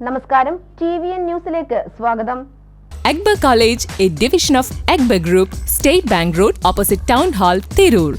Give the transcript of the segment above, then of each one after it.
നമസ്കാരം T V N ന്യൂസിലേക്ക് സ്വാഗതം Akbar College, a division of Akbar Group, State Bank Road, opposite Town Hall, Tirur.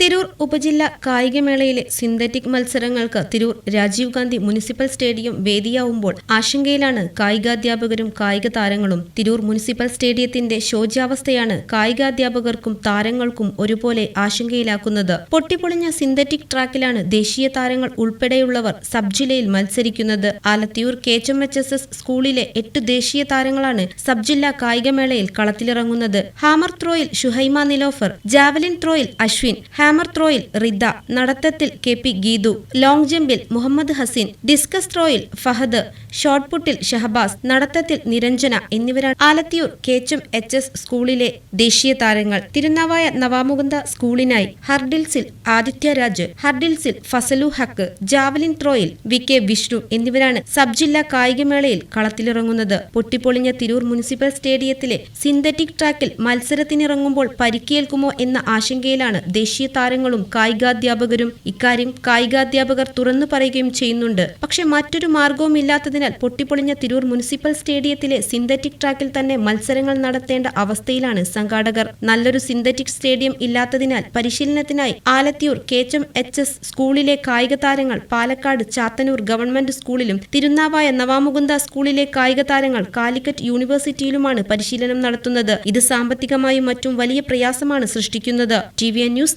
Tirur ഉപജില്ല കായികമേളയിലെ synthetic മത്സരങ്ങൾക്ക് തിരൂർ രാജീവ് ഗാന്ധി മുനിസിപ്പൽ സ്റ്റേഡിയം വേദിയാവുമ്പോൾ ആശങ്കയിലാണ് കായികാധ്യാപകരും കായിക താരങ്ങളും. തിരൂർ മുനിസിപ്പൽ സ്റ്റേഡിയത്തിന്റെ ശോച്യാവസ്ഥയാണ് കായികാധ്യാപകർക്കും താരങ്ങൾക്കും ഒരുപോലെ ആശങ്കയിലാക്കുന്നത്. പൊട്ടിപ്പൊളിഞ്ഞ സിന്തറ്റിക് ട്രാക്കിലാണ് ദേശീയ താരങ്ങൾ ഉൾപ്പെടെയുള്ളവർ സബ് ജില്ലയിൽ മത്സരിക്കുന്നത്. Alathiyur K H M H S S സ്കൂളിലെ എട്ട് ദേശീയ താരങ്ങളാണ് സബ് ജില്ലാ കായികമേളയിൽ കളത്തിലിറങ്ങുന്നത്. ഹാമർ ത്രോയിൽ ഷുഹൈമ നിലോഫർ ജാവലിൻ ത്രോയിൽ അശ്വിൻ ഹാമർ ത്രോയിൽ റിദ്ദ നടത്തത്തിൽ കെ പി ഗീതു ലോങ് ജമ്പിൽ മുഹമ്മദ് ഹസീൻ ഡിസ്കസ് ത്രോയിൽ ഫഹദ് ഷോർട്ട് പുട്ടിൽ ഷഹബാസ് നടത്തത്തിൽ നിരഞ്ജന എന്നിവരാണ് ആലത്തിയൂർ കേച്ചം എച്ച് എസ് സ്കൂളിലെ ദേശീയ താരങ്ങൾ. തിരുനാവായ നവാമുകുന്ദ സ്കൂളിനായി ഹർഡിൽസിൽ ആദിത്യരാജ് ഹർഡിൽസിൽ ഫസലു ഹക്ക് ജാവലിൻ ത്രോയിൽ വി കെ വിഷ്ണു എന്നിവരാണ് സബ് ജില്ലാ കായികമേളയിൽ കളത്തിലിറങ്ങുന്നത്. പൊട്ടിപ്പൊളിഞ്ഞ തിരൂർ മുനിസിപ്പൽ സ്റ്റേഡിയത്തിലെ സിന്തറ്റിക് ട്രാക്കിൽ മത്സരത്തിനിറങ്ങുമ്പോൾ പരിക്കേൽക്കുമോ എന്ന ആശങ്കയിലാണ് ദേശീയ താരങ്ങളും കായികാധ്യാപകരും ഇക്കാര്യം കായികാധ്യാപകർ തുറന്നു പറയുകയും ചെയ്യുന്നുണ്ട്. പക്ഷേ മറ്റൊരു മാർഗവും ഇല്ലാത്തതിനാൽ പൊട്ടിപ്പൊളിഞ്ഞ തിരൂർ മുനിസിപ്പൽ സ്റ്റേഡിയത്തിലെ സിന്തറ്റിക് ട്രാക്കിൽ തന്നെ മത്സരങ്ങൾ നടത്തേണ്ട അവസ്ഥയിലാണ് സംഘാടകർ. നല്ലൊരു സിന്തറ്റിക് സ്റ്റേഡിയം ഇല്ലാത്തതിനാൽ പരിശീലനത്തിനായി ആലത്തിയൂർ കേച്ചം എച്ച് എസ് സ്കൂളിലെ കായിക താരങ്ങൾ പാലക്കാട് ചാത്തനൂർ ഗവൺമെന്റ് സ്കൂളിലും തിരുനാവായ നവാമുകുന്ദ സ്കൂളിലെ കായിക താരങ്ങൾ കാലിക്കറ്റ് യൂണിവേഴ്സിറ്റിയിലുമാണ് പരിശീലനം നടത്തുന്നത്. ഇത് സാമ്പത്തികമായും മറ്റും വലിയ പ്രയാസമാണ് സൃഷ്ടിക്കുന്നത്. T V N news